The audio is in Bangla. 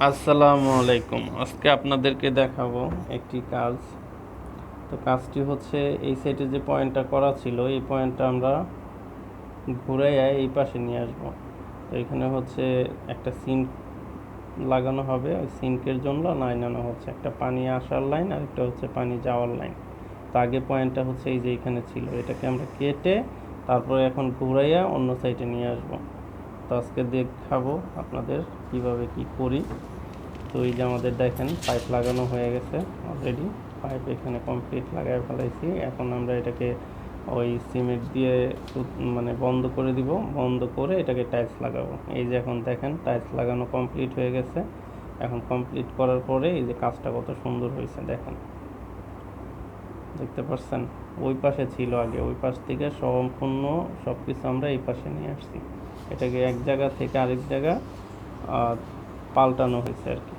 আসসালামু আলাইকুম। আজকে আপনাদেরকে দেখাবো একটি কাজ। তো কাজটি হচ্ছে, এই সাইডে যে পয়েন্টটা করা ছিল, এই পয়েন্টটা আমরা ঘুরাইয়া এই পাশে নিয়ে আসব। তো এখানে হচ্ছে একটা সিঙ্ক লাগানো হবে। ওই সিঙ্কের জন্য লাইন আনা হচ্ছে। একটা পানি আসার লাইন আর একটা হচ্ছে পানি যাওয়ার লাইন। তো আগে পয়েন্টটা হচ্ছে এই যে এখানে ছিল। এটাকে আমরা কেটে তারপরে এখন ঘুরাইয়া অন্য সাইডে নিয়ে আসব। তো আজকে দেখাবো আপনাদের কীভাবে কি করি। তো এই যে আমাদের দেখেন পাইপ লাগানো হয়ে গেছে অলরেডি পাইপ এখানে কমপ্লিট লাগাই ফেলাইছি। এখন আমরা এটাকে ওই সিমেন্ট দিয়ে মানে বন্ধ করে দিব। বন্ধ করে এটাকে টাইলস লাগাবো। এই যে এখন দেখেন টাইলস লাগানো কমপ্লিট হয়ে গেছে। এখন কমপ্লিট করার পরে এই যে কাজটা কত সুন্দর হয়েছে দেখেন। দেখতে পাচ্ছেন ওই পাশে ছিল আগে, ওই পাশ থেকে সম্পূর্ণ সব কিছু আমরা এই পাশে নিয়ে আসছি। এটাকে এক জায়গা থেকে আরেক জায়গা পাল্টানো হয়েছে আর কি।